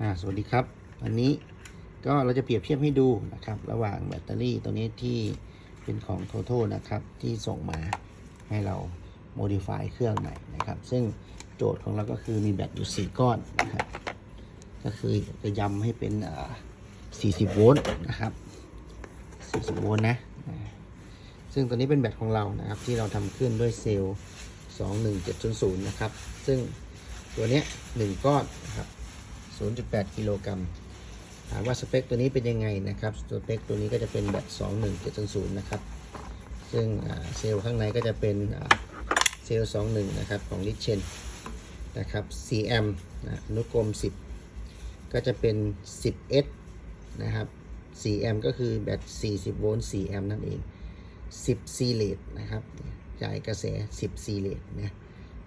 อ่าสวัสดีครับวันนี้ก็เราจะเปรียบเทียบให้ดูนะครับ ระหว่างแบตเตอรี่ตัวนี้ที่เป็นของ t o t o นะครับ ที่ส่งมาให้เรา modify เครื่องใหม่นะครับ ซึ่งโจทย์ของเราก็คือมีแบตอยู่4ก้อนนะครับ ก็คือจะย้ำให้เป็นอ่า40 โวลต์นะครับ 40 โวลต์นะ ซึ่งตัวนี้เป็นแบตของเรานะครับ ที่เราทำขึ้นด้วยเซลล์ 21700 นะครับ ซึ่งตัวนี้1ก้อนนะครับ 0.8 กิโลกรัมถามว่าสเปคตัวนี้เป็นยังไงนะครับ สเปคตัวนี้ก็จะเป็นแบบ 21700 นะครับ ซึ่งเซลล์ข้างในก็จะเป็นเซลล์ 21 นะครับ ของลิเชนนะครับ4แอนะอนุกรม 10 ก็จะเป็น 10S นะครับ4แอมป์ก็คือแบต 40 โวลต์4แอมป์นั่นเอง 10ซีเลตนะครับ จ่ายกระแส 10ซีเลตนะ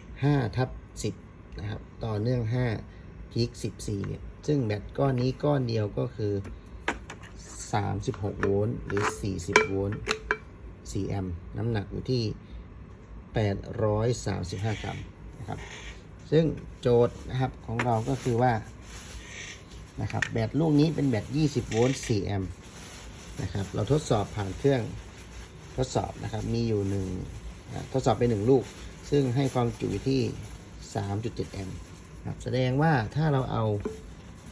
5ทับ 10 นะครับ ต่อเนื่อง 5 พีค14 เนี่ย ซึ่งแบตก้อนนี้ก้อนเดียวก็คือ 36 โวลต์หรือ 40 โวลต์ 4 แอมป์ น้ำหนักอยู่ที่ 835 กรัมนะครับ ซึ่งโจทย์นะครับของเราก็คือว่า นะครับ แบตลูกนี้เป็นแบต 20 โวลต์ 4 แอมป์ นะครับ เราทดสอบผ่านเครื่องทดสอบนะครับ มีอยู่หนึ่งทดสอบไปหนึ่งลูก ซึ่งให้ความจุอยู่ที่ 3.7 แอมป์ ครับแสดงว่าถ้าเราเอา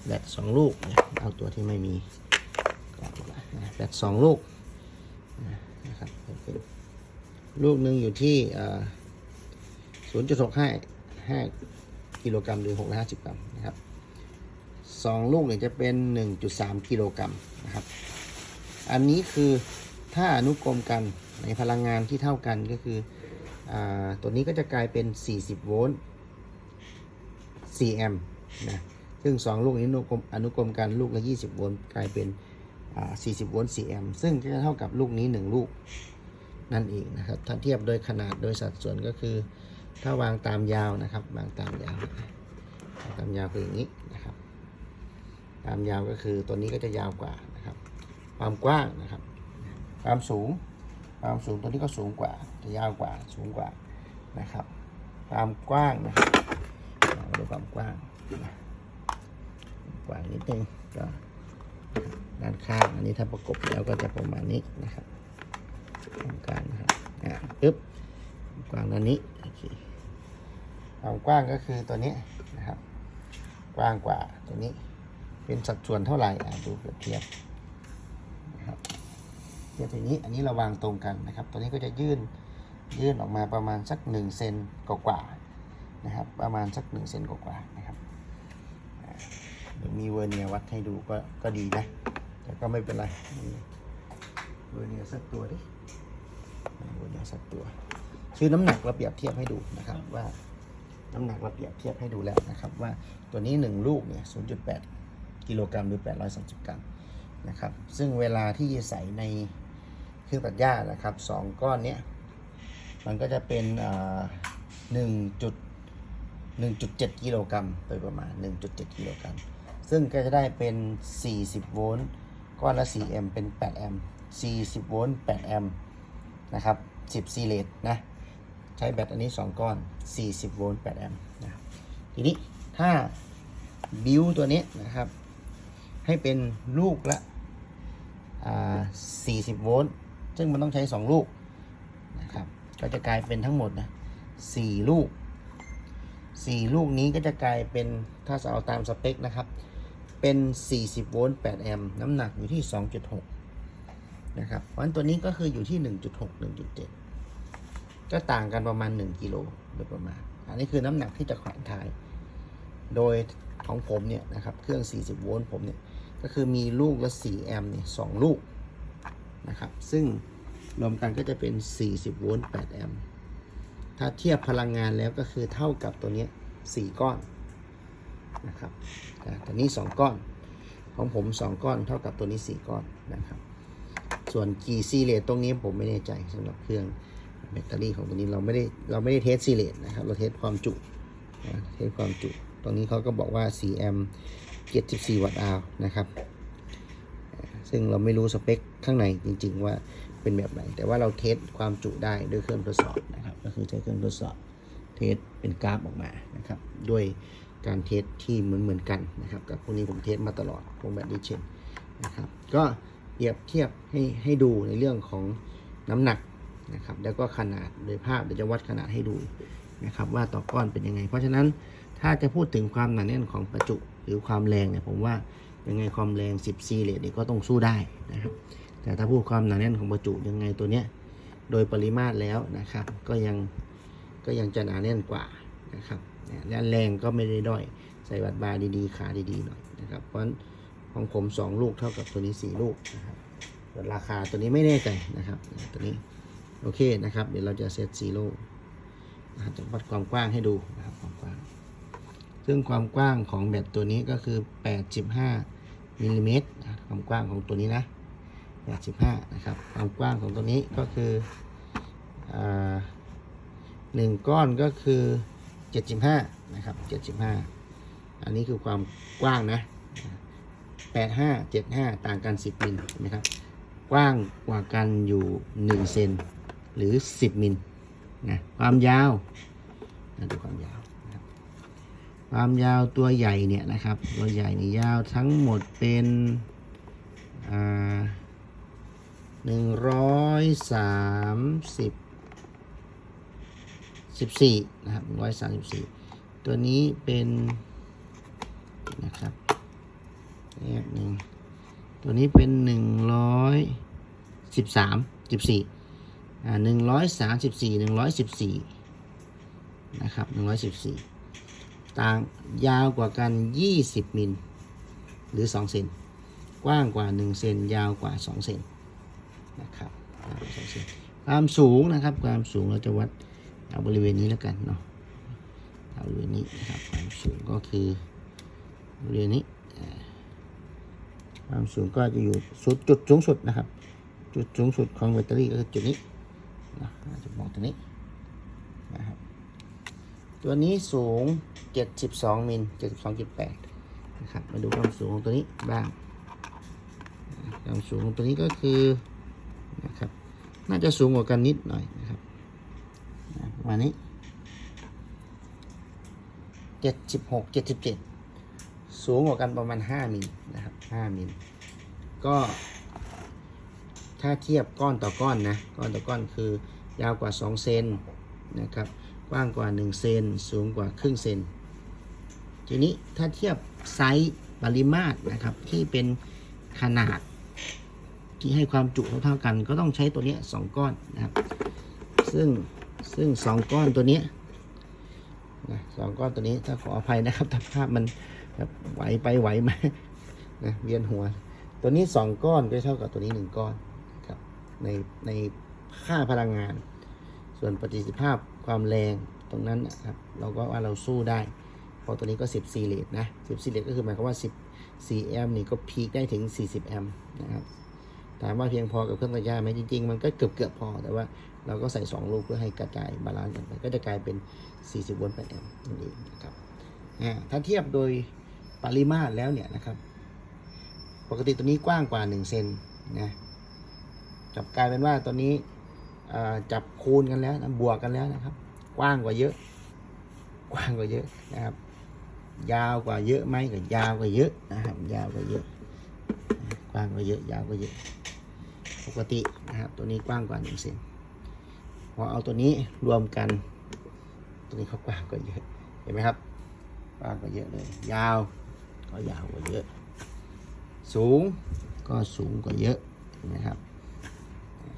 แบตสองลูก เอาตัวที่ไม่มีแบตสองลูกนะครับลูกหนึ่งอยู่ที่ศูนย์จุดหกห้าห้ากิโลกรัมหรือหกร้อยห้าสิบกรัมนะครับสองลูกเนี่ยจะเป็นหนึ่งจุดสามกิโลกรัมนะครับ อันนี้คือถ้าอนุกรมกันในพลังงานที่เท่ากันก็คืออตัวนี้ก็จะกลายเป็น 40 โวลต์ 4แอมป์นะซึ่ง 2 ลูกนี้อนุกรมอนุกรมกันลูกละ 20 โวลต์กลายเป็น 40 โวลต์4แอมป์ซึ่งก็จะเท่ากับลูกนี้ 1 ลูกนั่นเองนะครับถ้าเทียบโดยขนาดโดยสัดส่วนก็คือ ถ้าวางตามยาวนะครับ วางตามยาวตามยาวคืออย่างนี้นะครับ ตามยาวก็คือตัวนี้ก็จะยาวกว่านะครับ ความกว้างนะครับ ความสูง ความสูงตัวนี้ก็สูงกว่า จะยาวกว่าสูงกว่านะครับ ความกว้างนะครับ ดูความกว้างกว้างนิดนึงก็ด้านข้าง อันนี้ถ้าประกบแล้วก็จะประมาณนี้นะครับตรงกลางนะครับอ่าปึ๊บกว้างด้านนี้โอเคความกว้างก็คือตัวนี้นะครับ กว้างกว่าตัวนี้ เป็นสัดส่วนเท่าไหร่อ่าดูเปรียบเทียบนะครับเทียบอย่างนี้อันนี้เราวางตรงกันนะครับ ตัวนี้ก็จะยื่นยื่นออกมาประมาณสัก1เซนกว่า นะครับ ประมาณสัก1เซนกว่าๆนะครับเดี๋ยวมีเวอร์เนียวัดให้ดูก็ก็ดีนะ แต่ก็ไม่เป็นไรเวอร์เนียสักตัวดิเวอร์เนียสักตัว คือน้ำหนักเราเปรียบเทียบให้ดูนะครับว่าน้ำหนักเราเปรียบเทียบให้ดูแล้วนะครับ ว่าตัวนี้ 1 ลูกเนี่ย 0.8 กิโลกรัมหรือ 830 กรัมนะครับ ซึ่งเวลาที่ใส่ในเครื่องตัดหญ้านะครับสองก้อนเนี้ยมันก็จะเป็นหนึ่งจุด หนึ่งจุดเจ็ดกิโลกรัมโดยประมาณ 1.7 กิโลกรัม ซึ่งก็จะได้เป็น 40 โวลต์ ก้อนละ 4 แอมป์ เป็น 8 แอมป์ 40 โวลต์ 8 แอมป์ นะครับ 10 ซีเลตนะ ใช้แบตอันนี้ 2 ก้อน 40 โวลต์ 8 แอมป์นะทีนี้ถ้าบิวตัวนี้นะครับ ให้เป็นลูกละอ่า40 โวลต์ ซึ่งมันต้องใช้ 2 ลูกนะครับ ก็จะกลายเป็นทั้งหมดนะ 4 ลูก 4 ลูกนี้ก็จะกลายเป็นถ้าจะเอาตามสเปคนะครับ เป็น 40 โวลต์ 8 แอมป์น้ำหนักอยู่ที่ 2.6 นะครับเพราะฉะนั้นตัวนี้ก็คืออยู่ที่ 1.6 1.7 ก็ต่างกันประมาณ 1 กิโลโดยประมาณ อันนี้คือน้ำหนักที่จะแขวนท้าย โดยของผมเนี่ยนะครับ เครื่อง 40 โวลต์ผมเนี่ย ก็คือมีลูกละ 4 แอมป์เนี่ยสองลูกนะครับ ซึ่งรวมกันก็จะเป็น 40 โวลต์ 8 แอมป์ ถ้าเทียบพลังงานแล้วก็คือเท่ากับตัวนี้ย4ก้อนนะครับอ่าตัวนี้2ก้อน ของผม2ก้อนเท่ากับตัวนี้4ก้อนนะครับ ส่วนกี่ซีเลตตรงนี้ผมไม่แน่ใจสำหรับเครื่องแบตเตอรี่ของตัวนี้เราไม่ได้เราไม่ได้เทสซีเลตนะครับ เราเทสความจุนะเทสความจุตรงนี้เขาก็บอกว่า4แอมป์74 วัตต์อาวนะครับ ซึ่งเราไม่รู้สเปคข้างในจริง ๆ ว่าเป็นแบบไหน แต่ว่าเราเทสความจุได้ด้วยเครื่องทดสอบนะครับ ก็คือใช้เครื่องทดสอบเทสเป็นกราฟออกมานะครับด้วยการเทสที่เหมือนเหมือนๆกันนะครับกับพวกนี้ผมเทสมาตลอดพวกแบตดิเชนนะครับก็เปรียบเทียบให้ให้ดูในเรื่องของน้ำหนักนะครับแล้วก็ขนาดโดยภาพเดี๋ยวจะวัดขนาดให้ดูนะครับว่าต่อก้อนเป็นยังไง เพราะฉะนั้นถ้าจะพูดถึงความหนาแน่นของประจุหรือความแรงเนี่ยผมว่ายังไงความแรง 10ซีเลตนี่ก็ต้องสู้ได้นะครับแต่ถ้าพูดความหนาแน่นของประจุยังไงตัวเนี้ย โดยปริมาตรแล้วนะครับ ก็ยังก็ยังจะหนาแน่นกว่านะครับและแรงก็ไม่ได้ด้อยใส่บัตรบาร์ดีๆ ขาดีๆหน่อยนะครับ เพราะของผม 2 ลูกเท่ากับตัวนี้ 4 ลูกนะครับส่วนราคาตัวนี้ไม่แน่ใจนะครับตัวนี้โอเคนะครับ เดี๋ยวเราจะเซตซีโร่นะครับจะวัดความกว้างให้ดูนะครับความกว้าง ซึ่งความกว้างของแบตตัวนี้ก็คือ 85มิลลิเมตรความกว้างของตัวนี้นะ 85นะครับความกว้างของตัวนี้ก็คือหนึ่งก้อนก็คือ 75นะครับ75 อันนี้คือความกว้างนะ 85 75 ต่างกัน 10มิลเห็นไหมครับกว้างกว่ากันอยู่ 1 เซนหรือ 10มิลนะความยาวดูความยาวครับความยาวตัวใหญ่เนี่ยนะครับ ตัวใหญ่นี่ยาวทั้งหมดเป็นอ่า หนึ่งร้อยสามสิบสิบสี่นะครับร้อยสามสิบสี่ตัวนี้เป็นนะครับแยกหนึ่งตัวนี้เป็นหนึ่งร้อยสิบสามสิบสี่อ่าหนึ่งร้อยสามสิบสี่หนึ่งร้อยสิบสี่นะครับหนึ่งร้อยสิบสี่ต่างยาวกว่ากัน20มิลหรือ2เซนกว้างกว่า1เซนยาวกว่า2เซน นะครับยาวา2เซนความสูงนะครับ ความสูงเราจะวัดเอาบริเวณนี้แล้วกันเนาะเอาบริเวณนี้นะครับความสูงก็คือบริเวณนี้ความสูงก็จะอยู่สุดจุดสูงสุดนะครับ จุดสูงสุดของแบตเตอรี่ก็คือจุดนี้นะจะมองตัวนี้นะครับตัวนี้สูง 72มิล72.8นะครับมาดูความสูงของตัวนี้บ้างความสูงของตัวนี้ก็คือ น่าจะสูงกว่ากันนิดหน่อยนะครับนะประมาณนี้76 77สูงกว่ากันประมาณ5มิลนะครับ5มิลก็ ถ้าเทียบก้อนต่อก้อนนะก้อนต่อก้อนคือยาวกว่า2เซนนะครับกว้างกว่า1เซนสูงกว่าครึ่งเซนทีนี้ถ้าเทียบไซส์ปริมาตรนะครับที่เป็นขนาด ที่ให้ความจุเท่าๆกัน ก็ต้องใช้ตัวนี้สองก้อนนะครับ ซึ่งซึ่งสองก้อนตัวนี้นะสองก้อนตัวนี้ถ้าขออภัยนะครับถ้าภาพมันแบบไหวไปไหวมานะเวียนหัว ตัวนี้สองก้อนก็เท่ากับตัวนี้หนึ่งก้อนนะครับในในค่าพลังงาน ส่วนประสิทธิภาพความแรงตรงนั้นนะครับเราก็ว่าเราสู้ได้พราะตัวนี้ก็10ซีเลตนะ10ซีเลตก็คือหมายความว่า 10 4แอมป์นี่ก็พีคได้ถึง 40 แอมป์นะครับ ถามว่าเพียงพอกับเครื่องตัดหญ้าไหมจริงๆ มันก็เกือบเกือบๆพอ แต่ว่าเราก็ใส่ 2 ลูกเพื่อให้กระจายบาลานซ์กันไปก็จะกลายเป็น 40 โวลต์8แอมป์นั่นเองนะครับอ่าถ้าเทียบโดยปริมาตรแล้วเนี่ยนะครับ ปกติตัวนี้กว้างกว่า 1 เซนนะจับกลายเป็นว่าตัวนี้อ่าจับคูณกันแล้วนะบวกกันแล้วนะครับ กว้างกว่าเยอะ กว้างกว่าเยอะนะครับ ยาวกว่าเยอะไหมก็ยาวกว่าเยอะนะครับ ยาวกว่าเยอะ กว้างกว่าเยอะ ยาวกว่าเยอะ ปกตินะครับ ตัวนี้กว้างกว่าหนึ่งเซนพอเอาตัวนี้รวมกัน ตัวนี้เขากว้างกว่าเยอะเห็นไหมครับกว้างกว่าเยอะเลย ยาวก็ยาวกว่าเยอะ สูงก็สูงกว่าเยอะเห็นไหมครับ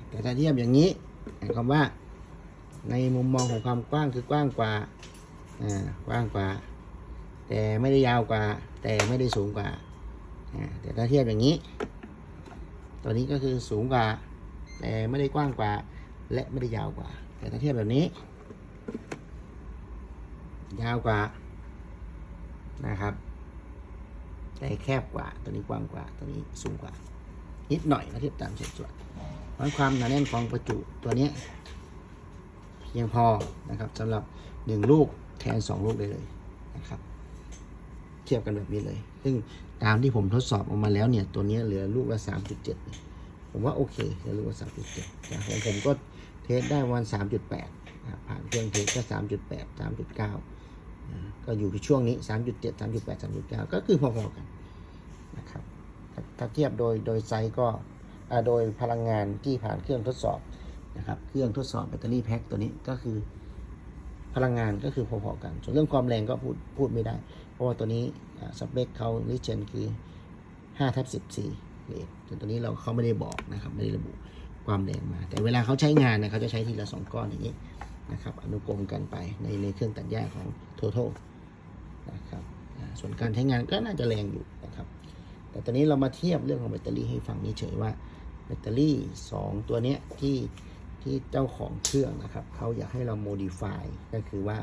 แต่ถ้าเทียบอย่างนี้หมายความว่าในมุมมองของความกว้างคือกว้างกว่าอ่ากว้างกว่า แต่ไม่ได้ยาวกว่า แต่ไม่ได้สูงกว่าอ่าแต่ถ้าเทียบอย่างนี้ ตัวนี้ก็คือสูงกว่า แต่ไม่ได้กว้างกว่า และไม่ได้ยาวกว่า แต่ถ้าเทียบแบบนี้ ยาวกว่านะครับ แต่แคบกว่า ตัวนี้กว้างกว่า ตัวนี้สูงกว่า นิดหน่อยถ้าเทียบตามสัดส่วนเพราะความหนาแน่นของประจุตัวนี้ เพียงพอนะครับสำหรับ 1 ลูกแทน 2 ลูกได้เลยนะครับ ทียบกันแบบนี้เลย ซึ่งตามที่ผมทดสอบออกมาแล้วเนี่ย ตัวนี้เหลือลูกละ3.7เลยผมว่าโอเคเหลือลูกละ3.7แต่ของผมก็เทสได้วัน3.8นะครับผ่านเครื่องเทสก็3.8 3.9อ่าก็อยู่ที่ช่วงนี้3.7 3.8 3.9ก็คือพอๆกันนะครับ ถ้าเทียบโดยโดยไซส์ก็โดยพลังงานที่ผ่านเครื่องทดสอบนะครับ เครื่องทดสอบแบตเตอรี่แพ็คตัวนี้ก็คือพลังงานก็คือพอๆกัน ส่วนเรื่องความแรงก็พูดพูดไม่ได้ ราะว่าตัวนี้สเปคเขาลิเชนคือ5ทับ14เลทแต่ตัวนี้เราเขาไม่ได้บอกนะครับไม่ได้ระบุความแรงมา แต่เวลาเขาใช้งานเนี่ยเขาจะใช้ทีละสองก้อนอย่างนี้นะครับอนุกรมกันไปในในเครื่องตัดหญ้าของ Total นะครับส่วนการใช้งานก็น่าจะแรงอยู่นะครับ แต่ตอนนี้เรามาเทียบเรื่องของแบตเตอรี่ให้ฟังนี่เฉยว่าแบตเตอรี่ 2 ตัวเนี้ยที่ที่เจ้าของเครื่องนะครับเขาอยากให้เรา modify ก็คือว่า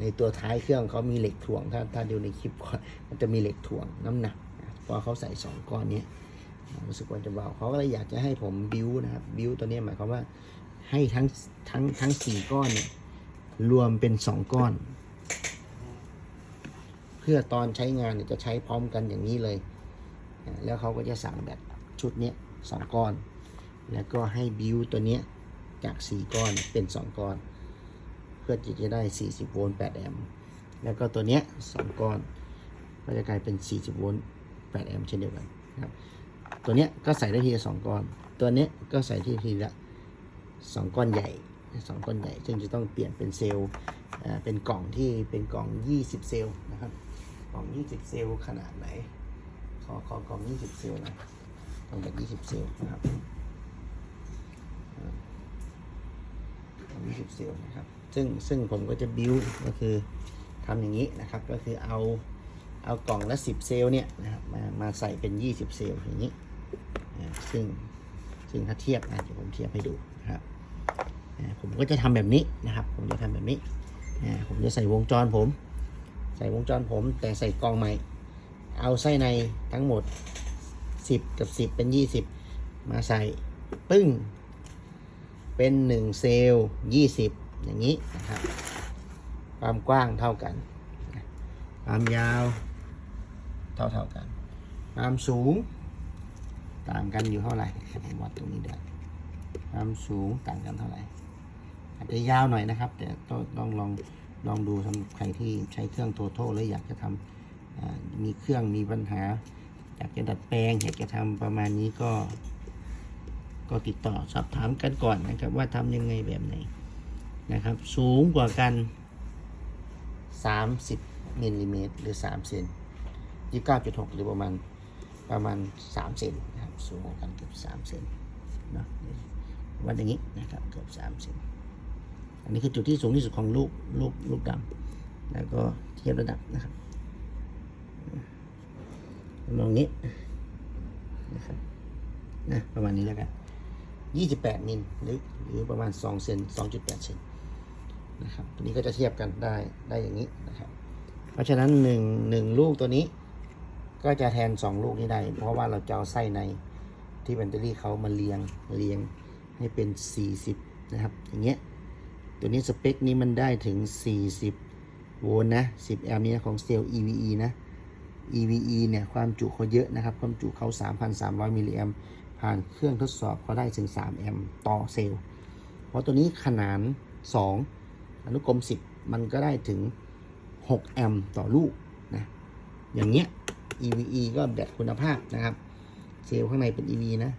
ในตัวท้ายเครื่องเขามีเหล็กถ่วง ถ้าถ้าดูในคลิปก่อนมันจะมีเหล็กถ่วงน้ำหนักพอเขาใส่2ก้อนนี้รู้สึกว่าจะเบาเขาก็เลยอยากจะให้ผมบิวนะครับบิวตัวนี้หมายความว่าให้ทั้งทั้งทั้งสี่ก้อนเนี่ยรวมเป็น2ก้อน เพื่อตอนใช้งานจะใช้พร้อมกันอย่างนี้เลย แล้วเขาก็จะสั่งแบบชุดนี้สองก้อน แล้วก็ให้บิวตัวนี้จาก4ก้อนเป็น2ก้อน พื่อที่จะได้ 40 โวลต์ 8 แอมป์ แล้วก็ตัวเนี้ย2ก้อน ก็จะกลายเป็น 40 โวลต์ 8 แอมป์เช่นเดียวกันนะครับ ตัวเนี้ยก็ใส่ได้ทีละ2ก้อน ตัวเนี้ยก็ใส่ที่ทีละ 2 ก้อนใหญ่ 2 ก้อนใหญ่ ซึ่งจะต้องเปลี่ยนเป็นเซลล์ เป็นกล่องที่เป็นกล่อง 20 เซลล์นะครับ กล่อง 20 เซลล์ขนาดไหน ขอขอกล่อง 20 เซลล์นะกล่องแบบ20 เซลล์นะครับอ่ากล่อง 20 เซลล์นะครับ ซึ่งซึ่งผมก็จะบิวก็คือทำอย่างนี้นะครับ ก็คือเอาเอากล่องละ 10 เซลล์เนี่ยนะครับมามาใส่เป็น 20 เซลล์อย่างนี้ ซึ่งซึ่งถ้าเทียบนะเดี๋ยวผมเทียบให้ดูนะครับผมก็จะทำแบบนี้นะครับ ผมจะทำแบบนี้ ผมจะใส่วงจรผม ใส่วงจรผม แต่ใส่กล่องใหม่ เอาไส้ในทั้งหมด 10 กับ 10 เป็น 20 มาใส่ปึ้ง เป็น 1 เซลล์20 อย่างนี้นะครับความกว้างเท่ากัน ความยาวเท่าเท่าๆกัน ความสูง ต่างกันอยู่เท่าไหร่ผมวัดตรงนี้ได้ความสูงต่างกันเท่าไหร่อาจจะยาวหน่อยนะครับ แต่ต้องต้องลองลองดูสำหรับใครที่ใช้เครื่องโทโทแล้วอยากจะทำมีเครื่องมีปัญหา อยากจะดัดแปลงอยากจะทำประมาณนี้ก็ ก็ติดต่อสอบถามกันก่อนนะครับ ว่าทำยังไงแบบไหนนะครับ สูงกว่ากัน 30มิลลิเมตรหรือ3เซน29.6 หรือประมาณประมาณ3เซนนะครับสูงกว่ากันเกือบ3เซนเนาะวัดอย่างนี้นะครับเกือบ3เซนอันนี้คือจุดที่สูงที่สุดของลูกลูกลูกดำแล้วก็เทียบระดับนะครับลองนี้นะครับนะประมาณนี้แล้วกัน 28 มิลหรือหรือประมาณ 2 เซน 2.8 เซนนะครับตัวนี้ก็จะเทียบกันได้ได้อย่างนี้นะครับ เพราะฉะนั้น 1 1 ลูกตัวนี้ ก็จะแทน 2 ลูกนี้ได้ เพราะว่าเราจะเอาไส้ในที่แบตเตอรี่เขามาเรียงเรียงให้เป็น 40 นะครับ อย่างเงี้ยตัวนี้สเปคนี้มันได้ถึง 40 โวลต์นะ 10 แอมป์นี้ของเซลล์ EVE นะ EVE เนี่ย ความจุเขาเยอะนะครับ ความจุเขา 3,300 มิลลิแอมป์ ผ่านเครื่องทดสอบเขาได้ถึง 3 แอมป์ต่อเซลล์ เพราะตัวนี้ขนาน 2 อนุกรม 10 มันก็ได้ถึง 6 แอมป์ต่อลูกนะอย่างเงี้ย EVE ก็แบตคุณภาพนะครับ เซลล์ข้างในเป็น ev นะ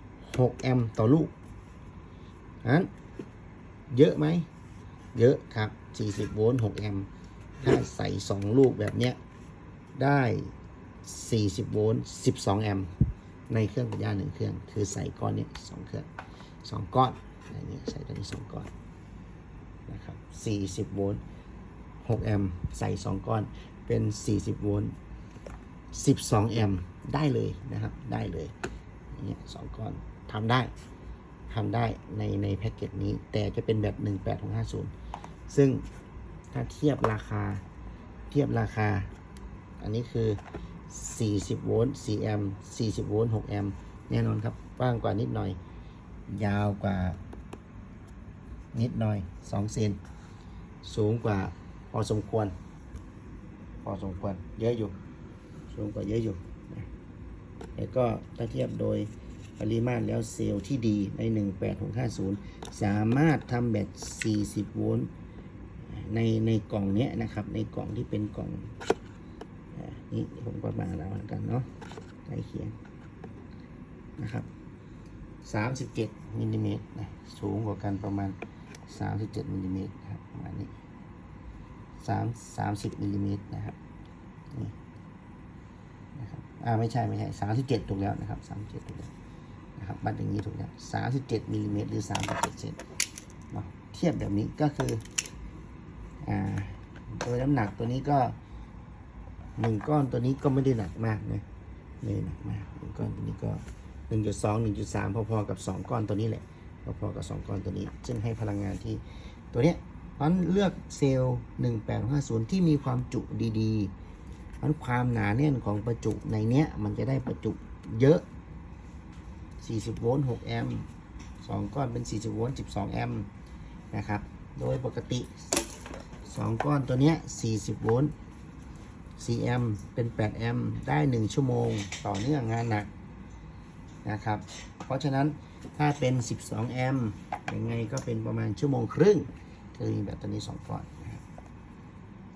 6 แอมป์ต่อลูกนั้นเยอะไหม เยอะครับ 40 โวลต์ 6 แอมป์ถ้าใส่ 2 ลูกแบบเนี้ยได้ 40 โวลต์ 12 แอมป์ ในเครื่องปัญญาหนึ่งเครื่อง คือใส่ก้อนเนี้ยสองเครื่องสองก้อนอะไรเงี้ยใส่ตัวนี้สองก้อนนะครับ40โวลต์6แอมป์ใส่2ก้อนเป็น40โวลต์12แอมป์ได้เลยนะครับ ได้เลยอย่างเงี้ยสองก้อนทำได้ทำได้ในในแพ็กเกจนี้ แต่จะเป็นแบบ18650ซึ่งถ้าเทียบราคาเทียบราคา อันนี้คือ 40 โวลต์ 4 แอมป์ 40 โวลต์ 6 แอมป์ แน่นอนครับกว้างกว่านิดหน่อย ยาวกว่านิดหน่อย 2 เซน สูงกว่าพอสมควร พอสมควร เยอะอยู่ สูงกว่าเยอะอยู่แล้วก็ถ้าเทียบโดยปริมาตรแล้วเซลล์ที่ดีใน 18650 สามารถทำแบต40 โวลต์ในในกล่องเนี้ยนะครับ ในกล่องที่เป็นกล่อง นี่ผมก็มาแล้วกันเนาะใกล้เคียงนะครับสามสิบเจ็ดมิลลิเมตรนะสูงกว่ากันประมาณสามสิบเจ็ดมิลลิเมตรครับประมาณนี้สามสามสิบมิลลิเมตรนะครับนี่นะครับอ่าไม่ใช่ไม่ใช่สามสิบเจ็ดถูกแล้วนะครับสามสิบเจ็ดถูกแล้วนะครับบัตรอย่างนี้ถูกแล้วสามสิบเจ็ดมิลลิเมตรหรือสามสิบเจ็ดเซนเนาะเทียบแบบนี้ก็คืออ่าโดยน้ำหนักตัวนี้ก็ หนึ่งก้อนตัวนี้ก็ไม่ได้หนักมากนะไม่หนักมากหนึ่งก้อนตัวนี้ก็หนึ่งจุดสองหนึ่งจุดสามพอๆกับสองก้อนตัวนี้แหละพอๆกับสองก้อนตัวนี้ซึ่งให้พลังงานที่ตัวเนี้ยนั้นเลือกเซลล์หนึ่งแปดห้าศูนย์ที่มีความจุดีๆนั้นความหนาแน่นของประจุในเนี้ยมันจะได้ประจุเยอะ 40 โวลต์6แอมป์สองก้อนเป็น 40 โวลต์12 แอมป์นะครับ โดยปกติ 2 ก้อนตัวเนี้ย 40 โวลต์ 4แอมเป็น8แอมได้ 1 ชั่วโมงต่อเนื่องงานหนักนะครับ เพราะฉะนั้นถ้าเป็น 12 แอมยังไงก็เป็นประมาณชั่วโมงครึ่งคือมีแบตเตอรี่2ก้อนนะครับ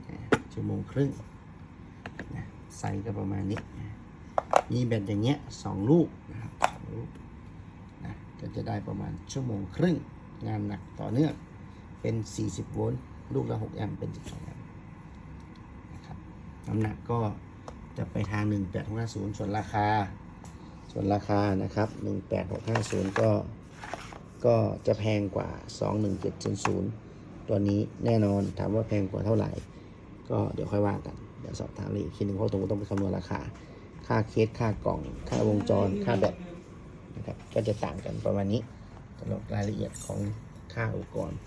อ่าชั่วโมงครึ่งนะใส่ก็ประมาณนี้ มีแบตอย่างเงี้ยสองลูกนะครับสองลูกนะก็จะได้ประมาณชั่วโมงครึ่งงานหนักต่อเนื่องเป็น 40 โวลต์ลูกละ 6 แอมป์เป็น 12 แอมป์ น้ำหนักก็จะไปทาง 18650 ส่วนราคา ส่วนราคานะครับ 18650 ก็ก็จะแพงกว่า 21700 ตัวนี้แน่นอนถามว่าแพงกว่าเท่าไหร่ ก็เดี๋ยวค่อยว่ากัน เดี๋ยวสอบถามเลยอีกทีหนึงเพราะตรงต้องไปคำนวณราคา ค่าเคสค่ากล่อง ค่าวงจรค่าแบตนะครับก็จะต่างกันประมาณนี้สำหรับรายละเอียดของค่าอุปกรณ์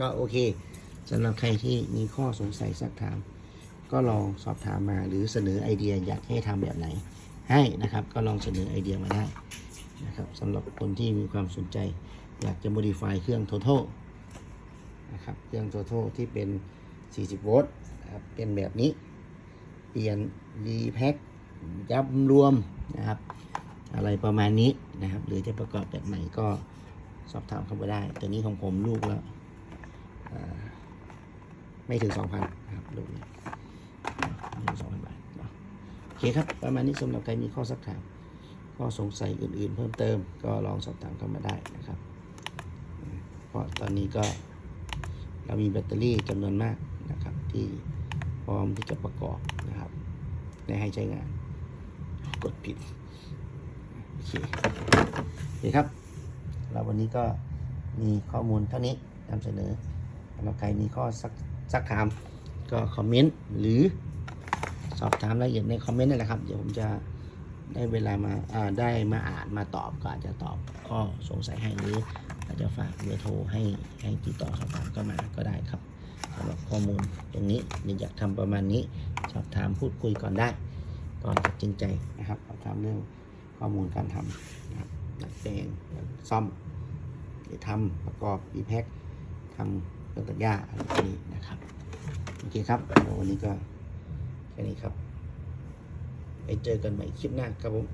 ก็โอเค สำหรับใครที่มีข้อสงสัยสักถาม ก็ลองสอบถามมาหรือเสนอไอเดียอยากให้ทำแบบไหน ให้นะครับ ก็ลองเสนอไอเดียมาได้นะครับสำหรับคนที่มีความสนใจ อยากจะ modify เครื่อง total นะครับเครื่อง total ที่เป็น 40 โวลต์นะครับเป็นแบบนี้ เปลี่ยน V pack ยับรวมนะครับ อะไรประมาณนี้นะครับ หรือจะประกอบแบบใหม่ก็สอบถามเข้ามาได้ ตัวนี้ของผมลูกแล้ว ไม่ถึง2,000นะครับลูกนี้ไม่ถึง2,000บาทโอเคครับ ประมาณนี้สำหรับใครมีข้อสักถามข้อสงสัยอื่นๆ เพิ่มเติมก็ลองสอบถามเข้ามาได้นะครับ เพราะตอนนี้ก็เรามีแบตเตอรี่จำนวนมากนะครับ ที่พร้อมที่จะประกอบนะครับและให้ใช้งาน กดผิดโอเคโอเคครับ เราวันนี้ก็มีข้อมูลเท่านี้นำเสนอสำหรับใครมีข้อสัก สักถาม ก็คอมเมนต์หรือสอบถามรายละเอียดในคอมเมนต์นั่แหละครับ เดี๋ยวผมจะได้เวลามาได้มาอ่านมาตอบก็อาจจะตอบข้อสงสัยให้หรืออาจจะฝากเบอร์โทรให้ให้ติดต่อสอบถามก็มาก็ได้ครับสำหรับข้อมูลตรงนี้หรืออยากทำประมาณนี้ สอบถามพูดคุยก่อนได้ ก่อนตัดสินใจนะครับสอบถามเรื่องข้อมูลการทำนะครับดัดแปลงซ่อมหรือทำประกอบดีแพ็คทำ ต้นตัดหญ้าอะไรแบบนี้นะครับโอเคครับวันนี้ก็แค่นี้ครับไปเจอกันใหม่คลิปหน้าครับผม